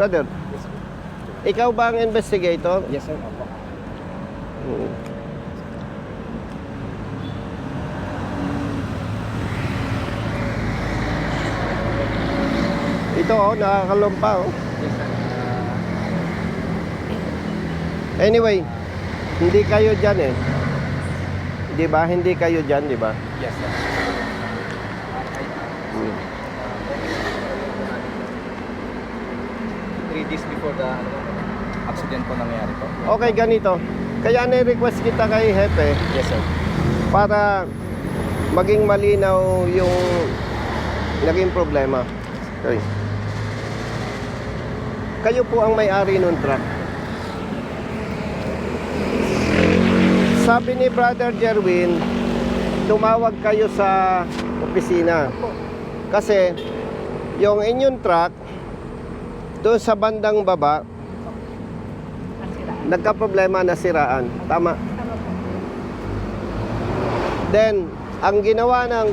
Brother, ikaw ba ang investigator? Yes, sir. Opo. Hmm. Ito oh, nakakalumpa oh. Yes, sir. Anyway, hindi kayo dyan eh. Di ba? Hindi kayo dyan, di ba? Yes, sir. Hmm. Before the accident po nangyari po. Okay, ganito. Kaya na-request kita kay Hepe Yes, sir. para maging malinaw yung naging problema. Okay. Kayo po ang may-ari ng truck. Sabi ni Brother Jerwin, tumawag kayo sa opisina. Kasi yung inyong truck, doon sa bandang baba, nagka-problema na siraan. Tama? Then, ang ginawa ng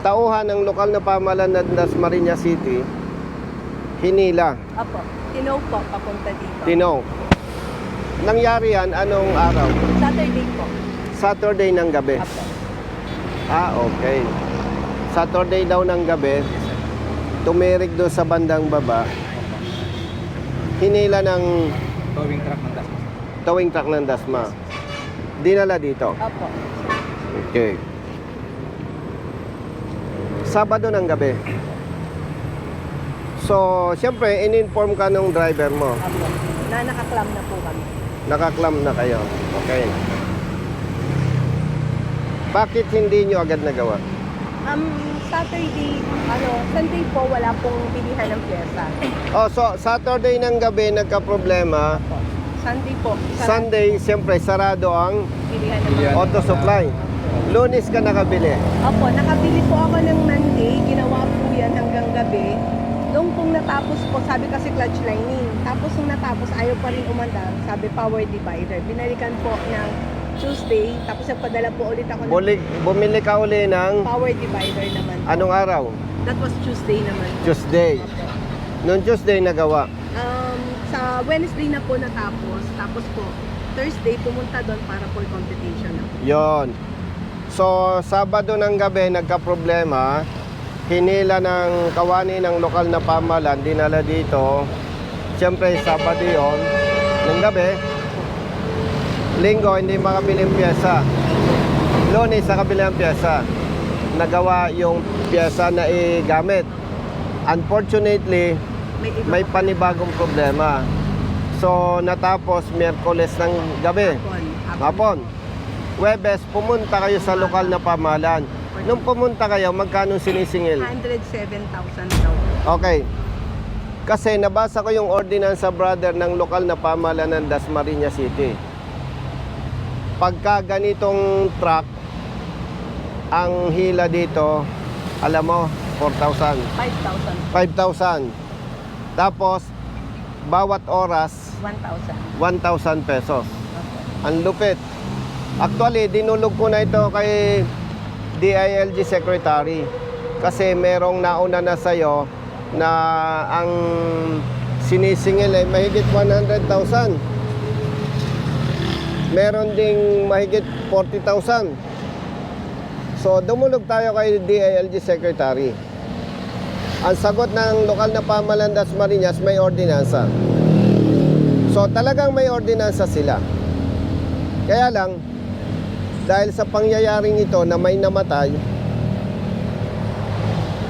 tauhan ng lokal na pamahalaan ng Dasmariñas City, hinila, Apo, tinaw po, papunta dito. tinaw. Nangyari yan anong araw? Saturday po. Saturday ng gabi. Apo. Ah, okay. Saturday daw ng gabi, tumirik doon sa bandang baba, hinila ng Towing truck ng Dasma. towing truck ng Dasma. Dinala dito. Apo. Okay. Sabado ng gabi. So, siyempre, in-inform ka nung driver mo. Apo. Na nakaklam na po kami. Nakaklam na kayo. Okay. Bakit hindi nyo agad nagawa? Um, Saturday, ano, Sunday po, wala pong bilihan ng pyesa. Oh, so, Saturday ng gabi, nagka-problema. Sunday po. sarap Sunday, siyempre, sarado ang Bilihan ng mga... auto supply. Lunes ka nakabili. Opo, nakabili po ako ng Monday, ginawa po yan hanggang gabi. Nung pong natapos po, sabi kasi clutch lining. Tapos nung natapos, ayaw pa rin umandar, sabi power divider. Binalikan po ng Tuesday, tapos nagpadala po ulit ako ng Buli, bumili ka uli ng power divider naman. po. anong araw? That was Tuesday naman. Tuesday. Opo. Noong Tuesday nagawa. Um, sa Wednesday na po natapos, tapos po, Thursday pumunta doon para for competition na po. Yon. So, Sabado ng gabi, nagka-problema. Hinila ng kawani ng lokal na pamahalaan, dinala dito. Siyempre, Sabado yon ng gabi. Linggo, hindi makabili ng pyesa. Lunes, nakabili ng pyesa. Nagawa yung pyesa na igamit. Unfortunately, May iba may panibagong problema. So, natapos Miyerkules ng gabi. hapon. Webes, pumunta kayo sa lokal na pamahalaan. Nung pumunta kayo, magkano sinisingil? 107,000 daw. Okay. Kasi nabasa ko yung ordinansa brother ng lokal na pamahalaan ng Dasmariñas City. Pagka ganitong truck, ang hila dito, alam mo, 4,000. 5,000. 5,000. Tapos, bawat oras, 1,000. 1,000 pesos. Ang lupit. Actually, dinulog ko na ito kay DILG Secretary. Kasi merong nauna na sa'yo na ang sinisingil ay mahigit 100,000. Meron ding mahigit 40,000. So, dumulog tayo kay DILG Secretary. Ang sagot ng lokal na pamahalaan das Marinas may ordinansa. So talagang may ordinansa sila. Kaya lang, dahil sa pangyayaring ito na may namatay,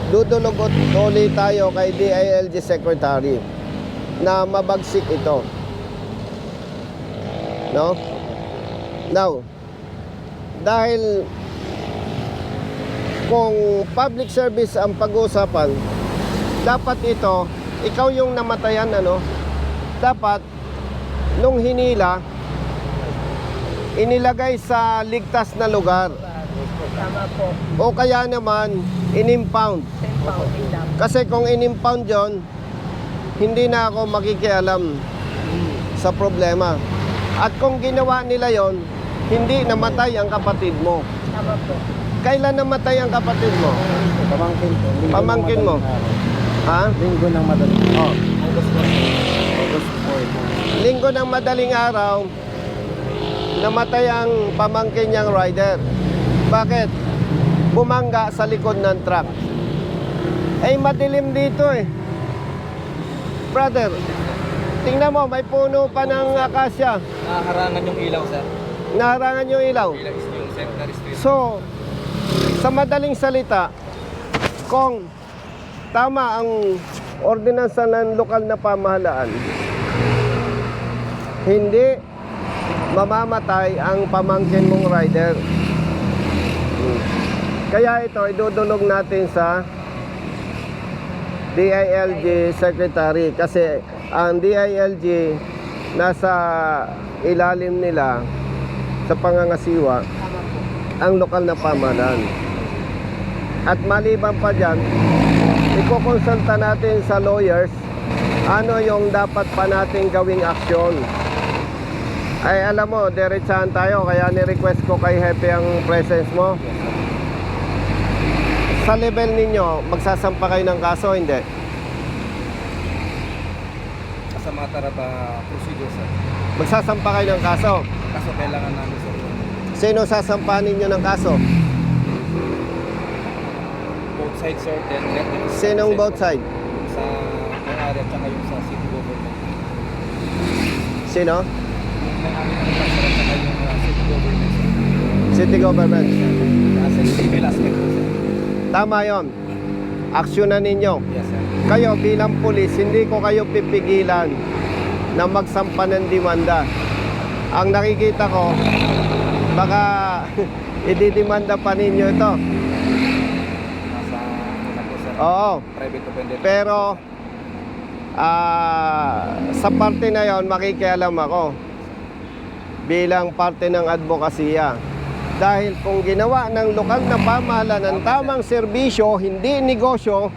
dudulog ulit tayo kay DILG Secretary na mabagsik ito. No? Now, dahil kung public service ang pag-uusapan, dapat ito, ikaw yung namatayan, ano? Dapat, nung hinila, inilagay sa ligtas na lugar. Tama po. O kaya naman, inimpound. 10 pounding daw. Kasi kung inimpound yon, hindi na ako makikialam sa problema. At kung ginawa nila yon, hindi namatay ang kapatid mo. Tama po. Kailan namatay ang kapatid mo? Pamangkin ko. Linggo ng Pamangkin mo? araw. Ha? Linggo ng madaling Oh. Ang August 4. August 4. Linggo ng madaling araw, namatay ang pamangkin niyang rider. Bakit? Bumangga sa likod ng truck. Eh, madilim dito eh. Brother, tingnan mo, may puno pa ng akasya. Naharangan yung ilaw, sir. Naharangan yung ilaw. So, sa madaling salita, kung tama ang ordinansa ng lokal na pamahalaan, hindi mamamatay ang pamangkin mong rider. Kaya ito, idudulog natin sa DILG Secretary kasi ang DILG nasa ilalim nila sa pangangasiwa ang lokal na pamahalaan. At maliban pa dyan, ikukonsulta natin sa lawyers ano yung dapat pa nating gawing aksyon. Ay alam mo, diretsahan tayo kaya ni-request ko kay Hepe ang presence mo. Sa level ninyo, magsasampa kayo ng kaso, hindi? Sa mga tarata procedure, sir. Magsasampa kayo ng kaso. Kaso kailangan namin, sir, yung Sino sasampahan ninyo ng kaso? both sides, sir. Then, let them Sinong both side? Yung sa may-ari at saka yung sa city government. Sino? Yung may-ari ng sir, at saka yung uh, city government, sir. City government. Kasi civil aspect po, sir. Tama yon. Aksyonan ninyo. Yes, sir. Kayo bilang pulis, hindi ko kayo pipigilan na magsampa ng demanda. Ang nakikita ko, baka ididemanda pa ninyo ito. Oo. Pero, ah, sa parte na yon makikialam ako bilang parte ng advokasya. Dahil kung ginawa ng lokal na pamahalaan ng tamang serbisyo, hindi negosyo,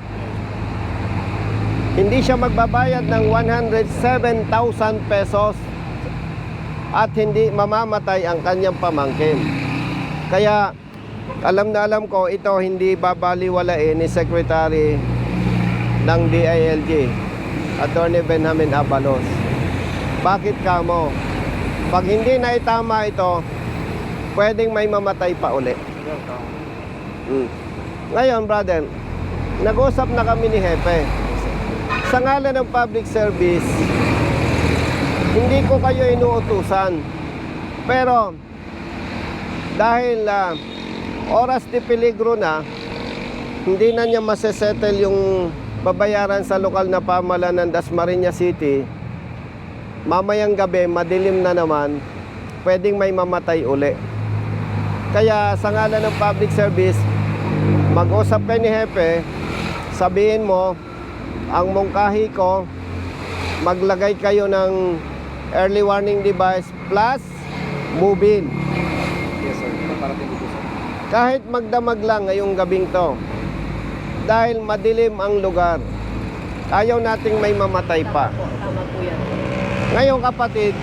hindi siya magbabayad ng 107,000 pesos at hindi mamamatay ang kanyang pamangkin. Kaya alam na alam ko ito hindi babaliwalain ni Secretary ng DILG, Attorney Benjamin Abalos. Bakit kamo? Pag hindi na itama ito, pwedeng may mamatay pa uli. Mm. Ngayon, brother, nag-usap na kami ni Hepe. Sa ngalan ng public service, hindi ko kayo inuutusan. Pero, dahil ah, oras de peligro na, hindi na niya masesettle yung babayaran sa lokal na pamahalaan ng Dasmariñas City, mamayang gabi, madilim na naman, pwedeng may mamatay uli. Kaya sa ngalan ng public service, mag-usap kayo ni Hepe, sabihin mo, ang mungkahi ko, maglagay kayo ng early warning device plus move-in. Yes, sir. Paparating dito, sir. Kahit magdamag lang ngayong gabing to, dahil madilim ang lugar, ayaw nating may mamatay pa. Tama po. Tama po yan. Ngayon kapatid,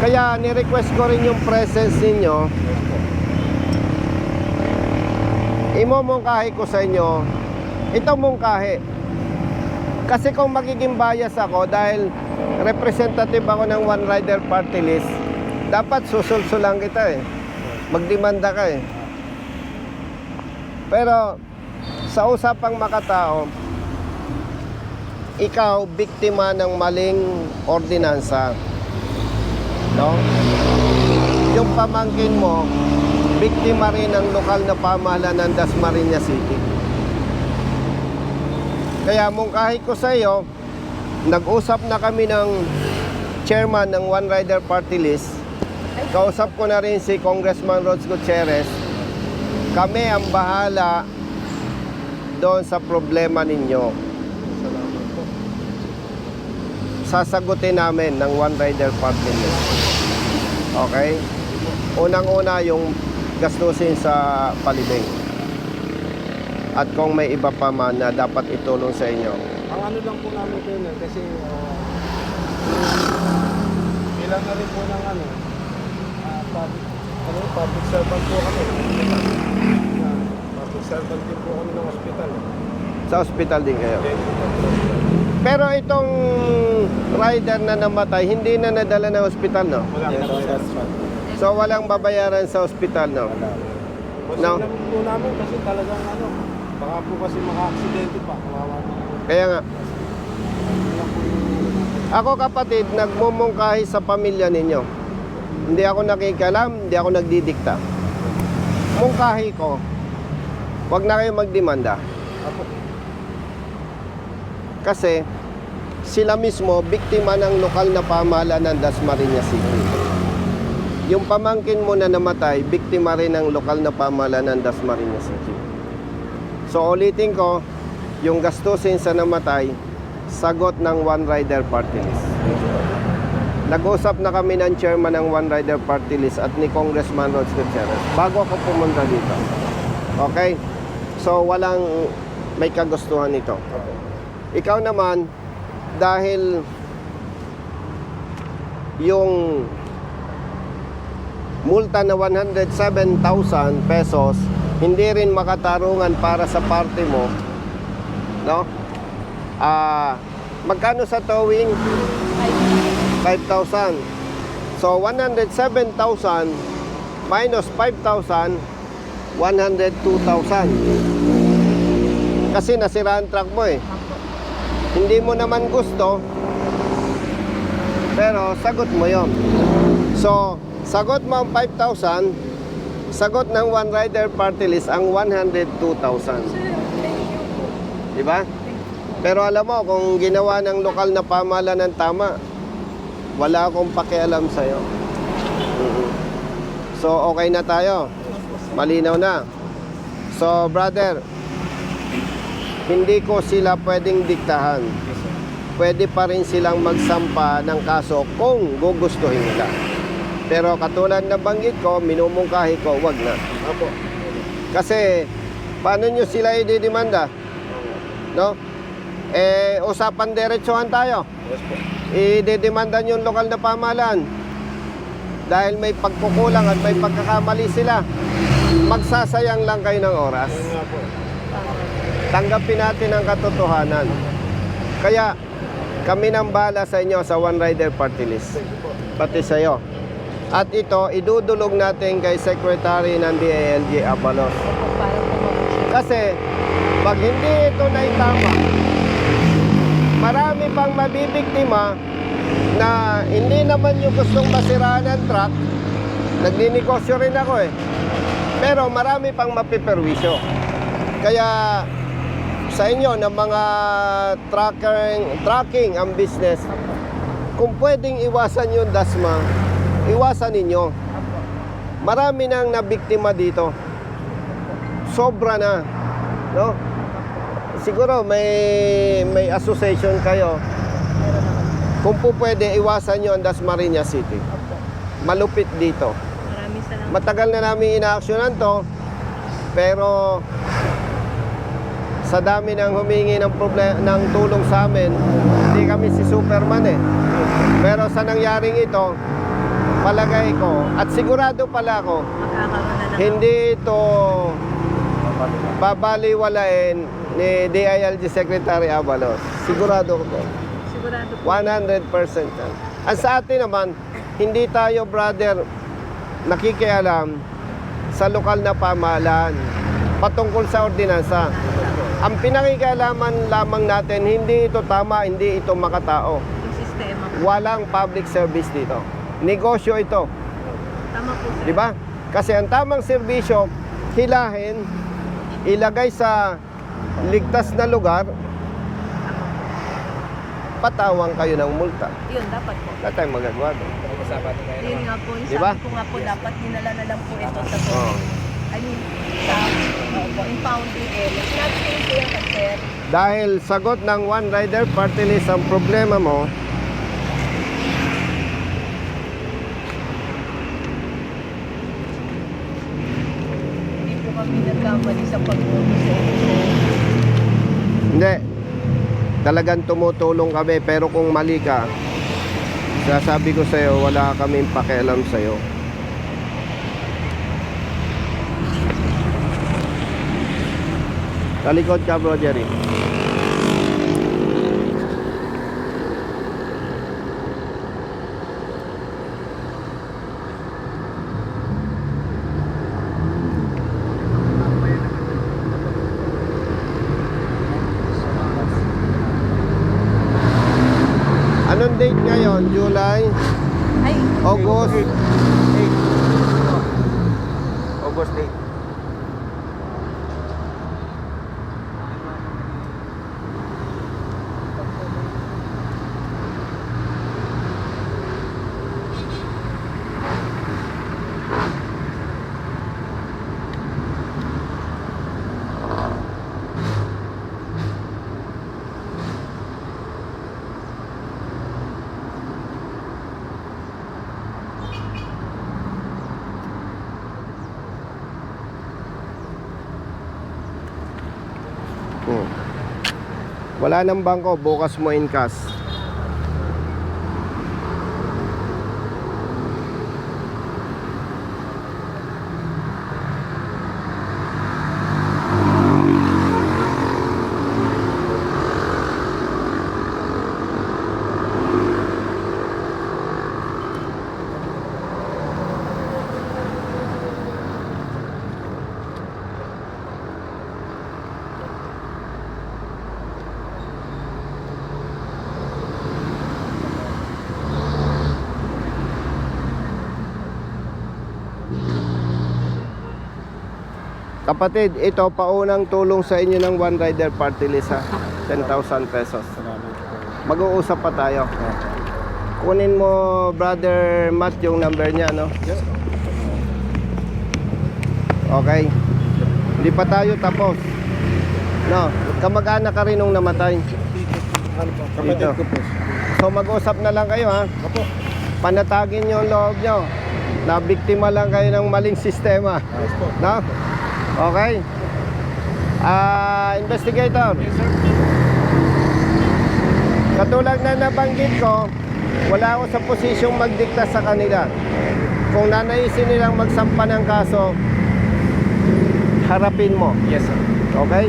kaya ni-request ko rin yung presence ninyo. Imomongkahi ko sa inyo, ito mongkahi. Kasi kung magiging bias ako dahil representative ako ng One Rider Party List, dapat susulsulan kita eh. Magdemanda ka eh. Pero sa usapang makatao, ikaw biktima ng maling ordinansa. No? Yung pamangkin mo, biktima rin ng lokal na pamahalaan ng Dasmariñas City. Kaya mungkahi ko sa iyo, nag-usap na kami ng chairman ng One Rider Party List. Kausap ko na rin si Congressman Rods Gutierrez. Kami ang bahala doon sa problema ninyo. Sasagutin namin ng One Rider Party List. Okay? Unang-una yung gastusin sa palibing. At kung may iba pa man na dapat itulong sa inyo. Ang ano lang po namin doon eh, kasi uh, ilan na rin po ng ano, ah, public, ano, public servant po kami. Public servant din po kami ng hospital. Sa ospital din kayo. Pero itong rider na namatay, hindi na nadala ng ospital, no? Wala Yes. So walang babayaran sa ospital, no? Wala. Kasi No. po namin kasi talagang ano, baka po kasi maka-aksidente pa. Kawawa na po. Kaya nga, ako kapatid, nagmumungkahi sa pamilya ninyo. Hindi ako nakikialam, hindi ako nagdidikta. Mungkahi ko, wag na kayo magdemanda. Kasi sila mismo biktima ng lokal na pamahalaan ng Dasmariñas City. Yung pamangkin mo na namatay, biktima rin ng lokal na pamahalaan ng Dasmariñas City. So ulitin ko, yung gastusin sa namatay, sagot ng One Rider Party List. Nag-usap na kami ng chairman ng One Rider Party List at ni Congressman Rods Gutierrez bago ako pumunta dito. Okay? So walang may kagustuhan ito. Ikaw naman, dahil yung multa na 107,000 pesos, hindi rin makatarungan para sa party mo, no? Ah, magkano sa towing? 5,000. So 107,000 minus 5,000, 102,000. Kasi nasira ang truck mo eh. Hindi mo naman gusto, pero sagot mo yon. So, sagot mo ang 5,000, sagot ng One Rider Party List ang 102,000. Di ba? Pero alam mo, kung ginawa ng lokal na pamahalaan ng tama, wala akong pakialam sa'yo. Mhm. So, okay na tayo. Malinaw na. So, brother, hindi ko sila pwedeng diktahan. Pwede pa rin silang magsampa ng kaso kung gugustuhin nila. Pero katulad na banggit ko, minumungkahi ko, wag na. Apo. Kasi, paano nyo sila ididimanda? No? Eh, usapan diretsuhan tayo. Yes po. Ididimanda nyo yung lokal na pamahalaan. Dahil may pagkukulang at may pagkakamali sila. Magsasayang lang kayo ng oras tanggapin natin ang katotohanan. Kaya kami nang bala sa inyo sa One Rider Party List. Pati sa iyo. At ito, idudulog natin kay Secretary ng DILG Abalos. Kasi, pag hindi ito na itama, marami pang mabibiktima na hindi naman yung gustong masiraan ng truck. Nagninegosyo rin ako eh. Pero marami pang mapiperwisyo. Kaya sa inyo na mga tracking, tracking ang business, kung pwedeng iwasan yung dasma, iwasan ninyo. Marami nang nabiktima dito. Sobra na. No? Siguro may may association kayo. Kung po pwede, iwasan nyo ang Dasmariñas City. Malupit dito. Matagal na namin inaaksyonan to, pero sa dami ng humingi ng problem ng tulong sa amin, hindi kami si Superman eh. Pero sa nangyaring ito, palagay ko, at sigurado pala ako, hindi ito babaliwalain ni DILG Secretary Abalos. Sigurado ko po. sigurado po. 100% yan. Ang sa atin naman, hindi tayo, brother, nakikialam sa lokal na pamahalaan patungkol sa ordinansa. Ang pinakikialaman lamang natin, hindi ito tama, hindi ito makatao. Walang public service dito. Negosyo ito. Tama po sir. Di ba? Kasi ang tamang serbisyo, hilahin, ilagay sa ligtas na lugar, patawang kayo ng multa. Yun, dapat po. Wala tayong magagawa doon. Pag-usapan na tayo. Yun nga po. Yung Di ba? sabi ko nga po, dapat dinala na lang po ito sa po. I mean, sa uh, po, impounding area. Sinabi ko yung sir. Dahil sagot ng One Rider Party List ang problema mo, Hindi po nagkamali sa pag-uwi sa hindi. Talagang tumutulong kami pero kung mali ka, sasabi ko sa'yo, wala kaming pakialam sa'yo. Talikod ka, bro Jerry. June, July, Ay, August. August 8. Hmm. Wala nang bangko, bukas mo in cash. Kapatid, ito paunang tulong sa inyo ng One Rider Party List ha. 10,000 pesos. Mag-uusap pa tayo. Kunin mo, brother Matt, yung number niya, no? Okay. Hindi pa tayo tapos. No, kamag-anak ka rin nung namatay. Dito. So mag-usap na lang kayo ha. Panatagin niyo ang loob niyo. Na biktima lang kayo ng maling sistema. No? Okay. Ah, investigator. Yes, sir. Katulad na nabanggit ko, wala ako sa posisyong magdikta sa kanila. Kung nanaisin nilang magsampa ng kaso, harapin mo. Yes, sir. Okay?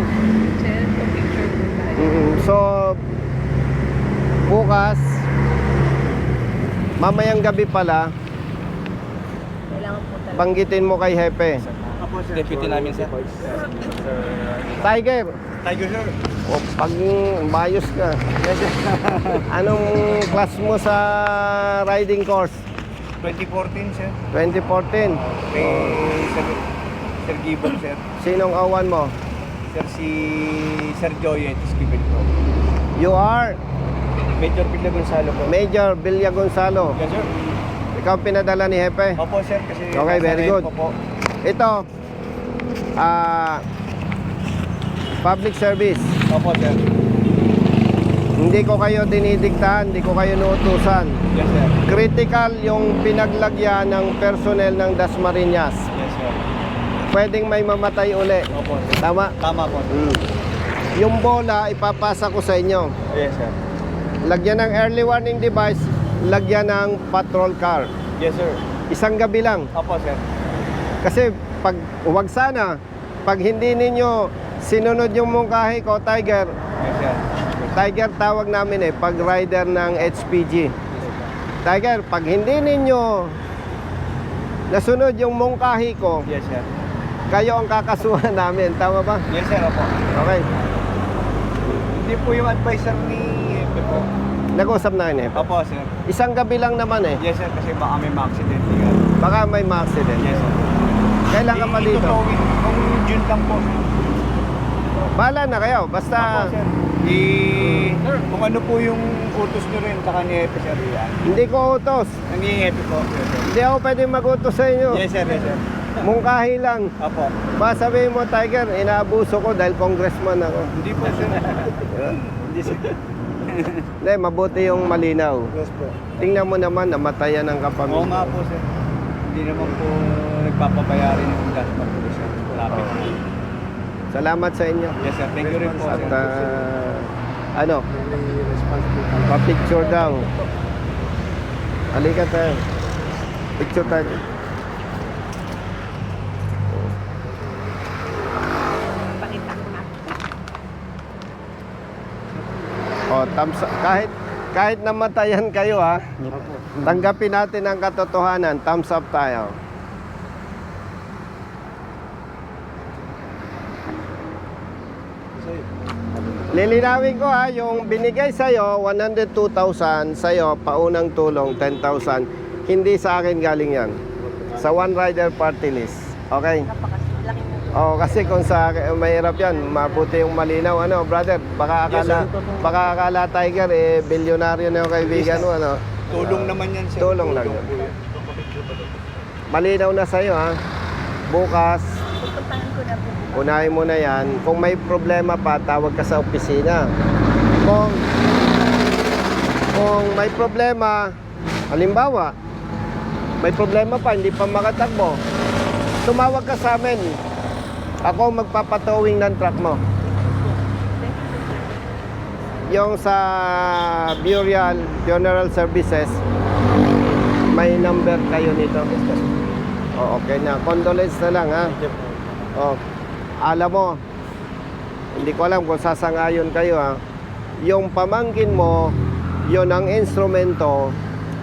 sir, picture po tayo. Mm, So, bukas, mamayang gabi pala, banggitin mo kay Hepe. Apo, sir. Deputy namin, sir. Tiger, Tiger, sir. o pag mayos ka. Anong class mo sa riding course? 2014, sir. 2014. Kay Sir, Sir Gibbon, sir. Sinong awan mo? Sir, si Sir Joy Esquivel po. You are Major Pila Gonzalo po. Major Villa Gonzalo. Yes, sir. Ikaw pinadala ni Hepe. Opo, sir. Kasi Okay, very good. ko po. Ito, ah, public service. Opo, sir. Hindi ko kayo dinidiktahan, hindi ko kayo nuutusan. Yes, sir. Critical yung pinaglagyan ng personnel ng Dasmariñas. Yes, sir. Pwedeng may mamatay uli. Opo, sir. Tama? Tama po, sir. Mm. Yung bola, ipapasa ko sa inyo. Yes, sir. Lagyan ng early warning device, lagyan ng patrol car. Yes, sir. Isang gabi lang. Opo, sir. Kasi pag wag sana, pag hindi ninyo sinunod yung mungkahi ko, Tiger, Yes, sir. Tiger tawag namin eh, pag rider ng HPG. Tiger, pag hindi ninyo nasunod yung mungkahi ko, Yes, sir. kayo ang kakasuhan namin. Tama ba? Yes, sir. Opo. Okay. Hindi po yung advisor ni Epe po. Nag-usap na yun eh. Opo, sir. Isang gabi lang naman eh. Yes, sir. Kasi baka may ma-accident. Baka may ma-accident. Yes, sir. Kailan ka pa dito? Itutawid kung June lang po. Bahala na kayo. Basta, Opo, sir. I, kung ano po yung utos nyo rin sa kanya Epe, sir. Yan. hindi ko utos. Nangingi-Epe po. Yes, sir. Hindi ako pwede mag-utos sa inyo. Yes, sir. Yes, sir. Mungkahi lang. Opo. Baka sabihin mo, Tiger, inaabuso ko dahil congressman ako. Hindi po, sir. Hindi, sir. Hindi, mabuti yung malinaw. Yes po. Tingnan mo naman, namatayan ng Oo kapamilya. nga po, sir. Hindi naman po nagpapabayari ng gas pa po, sir. Lapit. Salamat sa inyo. Yes, sir. Thank you rin po, At sir. ah, ano, May responsibility. pa-picture daw. Halika tayo. Picture tayo. Pakita ko na. O, thumbs up. Kahit, kahit namatayan kayo ha, Opo. tanggapin natin ang katotohanan. Thumbs up tayo. Lilinawin ko ha, yung binigay sa'yo, 102,000 sa'yo, paunang tulong, 10,000. Hindi sa akin galing yan. Sa One Rider Party List. Okay? Oo, kasi kung sa akin, mahirap yan, mabuti yung malinaw. Ano, brother, baka akala, baka akala Tiger, eh, bilyonaryo na yung kaibigan mo, ano. Tulong naman yan, sir. Tulong lang yun. Malinaw na sa'yo, ha. Bukas, pupuntahan ko na po. Unahin mo na yan. Kung may problema pa, tawag ka sa opisina. Kung, kung may problema, halimbawa, may problema pa, hindi pa makatakbo, tumawag ka sa amin. Ako magpapatowing ng truck mo. Yung sa Burial Funeral Services, may number kayo nito. O, okay na. Condolence na lang, ha? Oh, alam mo, hindi ko alam kung sasangayon kayo ha. Yung pamangkin mo, yon ang instrumento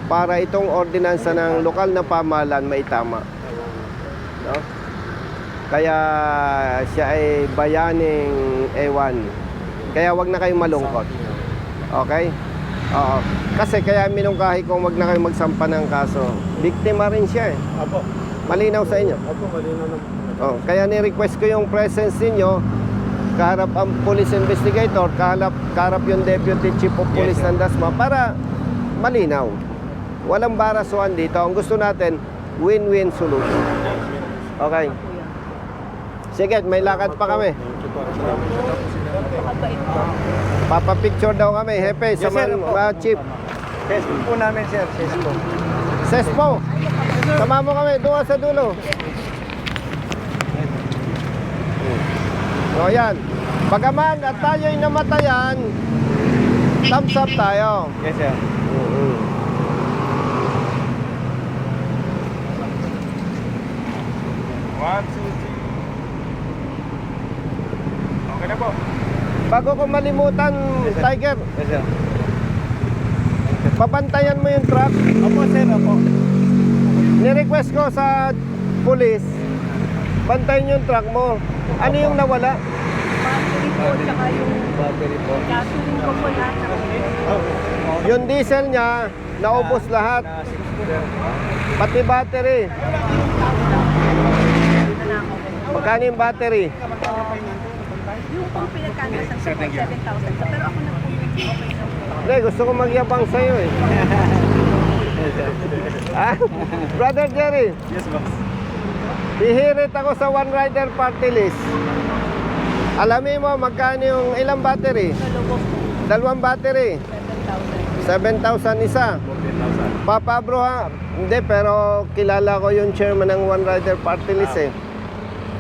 para itong ordinansa ng lokal na pamahalaan may tama. No? Kaya siya ay bayaning ewan. Kaya wag na kayong malungkot. Okay? Oo. Kasi kaya minungkahi kong wag na kayong magsampa ng kaso. Biktima rin siya eh. Apo. Malinaw sa inyo. Apo, malinaw na. Oh, kaya ni-request ko yung presence ninyo kaharap ang police investigator, kaharap, kaharap yung deputy chief of police ng Dasma para malinaw. Walang barasuan dito. Ang gusto natin, win-win solution. Okay. Sige, may lakad pa kami. Papapicture daw kami. Hepe, Yes, mo. Ah, chief. Facebook po namin, sir. Facebook. Sespo. Sama mo kami. Doon sa dulo. O yan. Bagaman at tayo'y namatayan, thumbs up tayo. Yes, sir. One, two, three. Okay na po. Bago ko malimutan, Yes, sir. Tiger, Yes, sir. pabantayan mo yung truck. Opo, sir. Opo. Ni-request ko sa police, bantayan yung truck mo. Ano yung nawala? Battery po, tsaka yung Battery po. gasoline ko po lahat ng Yung diesel niya, naubos lahat. Po. Pati battery. Magkano yung battery? Yung pang pinagkagasan sa 7,000. Pero ako na po yung okay na po. Hindi, gusto ko magyabang sa'yo eh. ah? Brother Jerry, Yes, boss. Hihirit ako sa One Rider Party List. Alamin mo, magkano yung ilang battery? Dalawang battery. 7,000. 7,000 isa. 14,000. Papa bro ha? Hindi, pero kilala ko yung chairman ng One Rider Party List eh.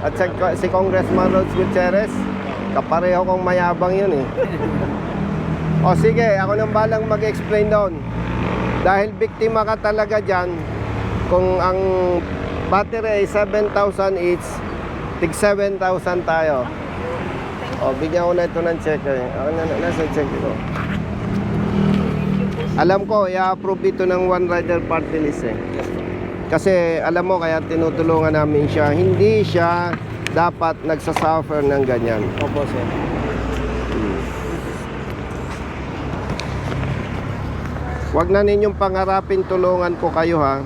At si, si Congressman Rhodes Gutierrez, kapareho kong mayabang yun eh. o sige, ako nang balang mag-explain doon. Dahil biktima ka talaga dyan, kung ang battery ay 7,000 each, tig 7,000 tayo. O, bigyan ko na ito ng check eh. Ako na, nasa check ito. Alam ko, i-approve ito ng One Rider Party List eh. Kasi alam mo, kaya tinutulungan namin siya. Hindi siya dapat nagsasuffer ng ganyan. Opo, sir. Huwag na ninyong pangarapin tulungan ko kayo ha.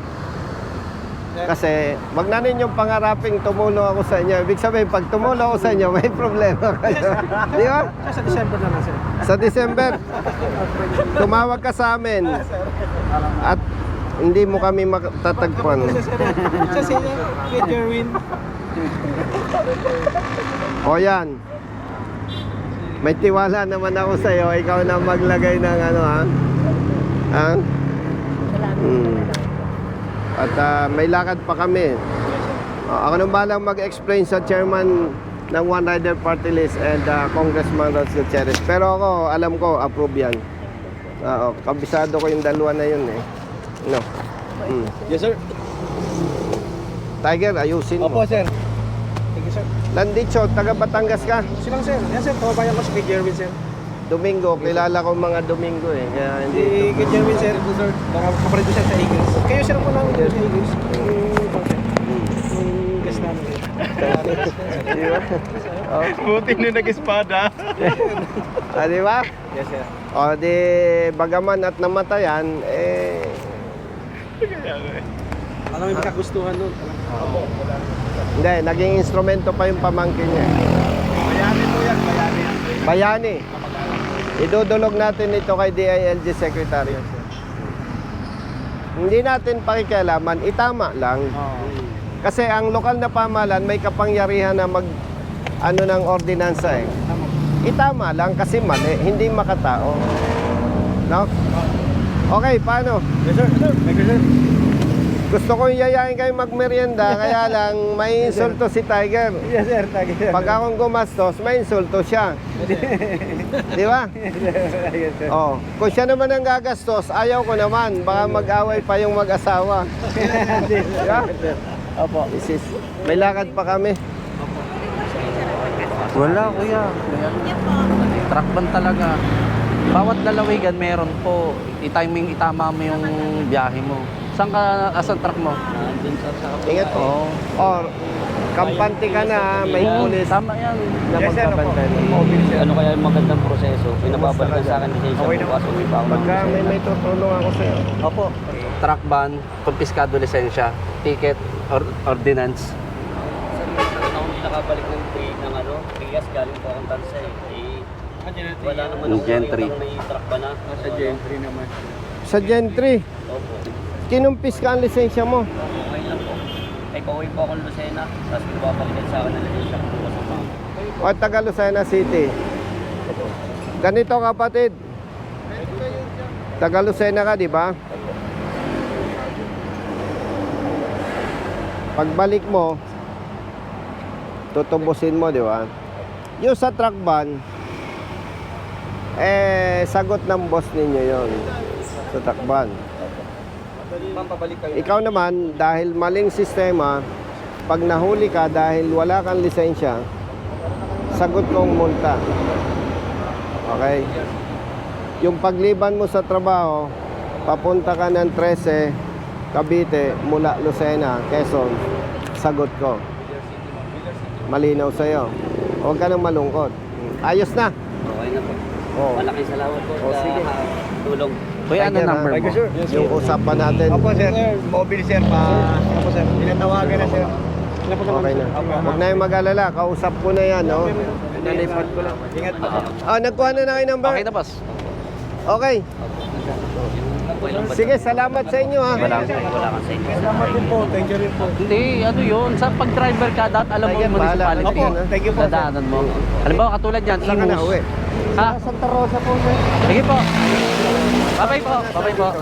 Kasi wag na ninyong pangaraping tumulong ako sa inyo. Ibig sabihin, pag tumulong ako sa inyo, may problema kayo. Di ba? Sa December na lang, sir. Sa December, tumawag ka sa amin. At hindi mo kami matatagpuan. Sa sila, kay Jerwin. O yan. May tiwala naman ako sa iyo. Ikaw na maglagay ng ano ha. Ha? Hmm. At ah, may lakad pa kami. Ah, ako nang balang mag-explain sa chairman ng One Rider Party List and ah, Congressman Rods Gutierrez. Pero ako, alam ko, approve yan. Oo, kabisado ko yung dalawa na yun eh. No. Hmm. Yes, sir. Tiger, ayusin mo. Opo, sir. Thank you, sir. Landicho, taga Batangas ka. Silang, sir. Yan, sir. Kababayan ko si kay Jerwin, sir. Domingo, kilala ko mga Domingo eh. Kaya Si hindi kay Jerwin, sir. sir. Mga kapalit ko, sir, sa Eagles. Kayo, sir, po namin dito sa Eagles. Gas namin, di ba? Oh, Buti na nag-espada. ah, di ba? Yes, sir. O di bagaman at namatayan, eh, Alam mo yung kagustuhan nun. hindi, naging instrumento pa yung pamangkin niya. Bayani po yan, bayani yan. Bayani. Idudulog natin ito kay DILG Secretary. Hindi natin pakikialaman, itama lang. Kasi ang lokal na pamahalaan may kapangyarihan na mag ano ng ordinansa eh. Itama lang kasi mali, hindi makatao. No? Okay, paano? Yes, sir. Thank you, sir. Gusto ko yayain kayo magmerienda, kaya lang may insulto si Tiger. Yes, sir. Thank you, sir. Pag akong gumastos, may insulto siya. Di ba? yes, sir. Oh, kung siya naman ang gagastos, ayaw ko naman. Baka mag-away pa yung mag-asawa. Di ba? Opo. Isis, may lakad pa kami. Wala kuya. Truck ban talaga. Bawat lalawigan meron po. I-timing, itama mo yung biyahe mo. Saan ka, asan truck mo? Ingat po. Oo. Or, kampante ka na, may pulis Tama yan. na Yes, sir. Opo. sir. Ano kaya yung magandang proseso? Pinababalikan sa akin kasi sa Okay na. bukas pa ako ng Pagka may, may tutulong ako sa'yo. Opo. Truck ban, kumpiskado lisensya, ticket, or, ordinance. Sir, matagal na akong hindi nakabalik ng train ng ano, Trias, galing po akong tansa eh. Eh, wala naman Yung gentry. nakitang may truck ba na. Sa gentry naman. Sa Gentry, Opo. Kinumpis ka ang lisensya mo. Okay lang po. Ay, pauwi po akong Lucena, tapos pinababalikan sa akin ng lisensya ko bukas ang mga. O taga Lucena City. Ganito kapatid. Taga Lucena ka, di ba? Pagbalik mo, tutubusin mo, di ba? Yung sa truck ban, eh, sagot ng boss ninyo yon sa truck ban. Ma'am, pabalik kayo. Ikaw naman, dahil maling sistema, pag nahuli ka dahil wala kang lisensya, sagot kong multa. Okay? Yung pagliban mo sa trabaho, papunta ka ng 13, Cavite, mula Lucena, Quezon, sagot ko. Malinaw sa'yo. Huwag ka nang malungkot. Ayos na. Okay na po. Oh. Malaking salamat po Oh, sa sige. tulong. Kuya, ano number mo? you, sir. Yung usapan natin. Opo, sir. Mobil, sir. Pa... Opo, sir. Pinatawagan na, sir. Okay na. Huwag na yung mag-alala. Kausap ko na yan, no? Nalipad ko lang. Ingat po. Ah, nagkuha na na kayo number? Okay na boss. Okay. Sige, salamat sa inyo ha. Wala, wala kang sa inyo. Salamat din po. Thank you rin po. Hindi, ano yun. Sa pag-driver ka, dapat alam mo yung municipality. ha? Thank you po. Dadaanan mo. Halimbawa, katulad yan, Saan ka na Imus. uwi? Ha? Santa Rosa po, sir. Sige po. Bye-bye po. Bye-bye po.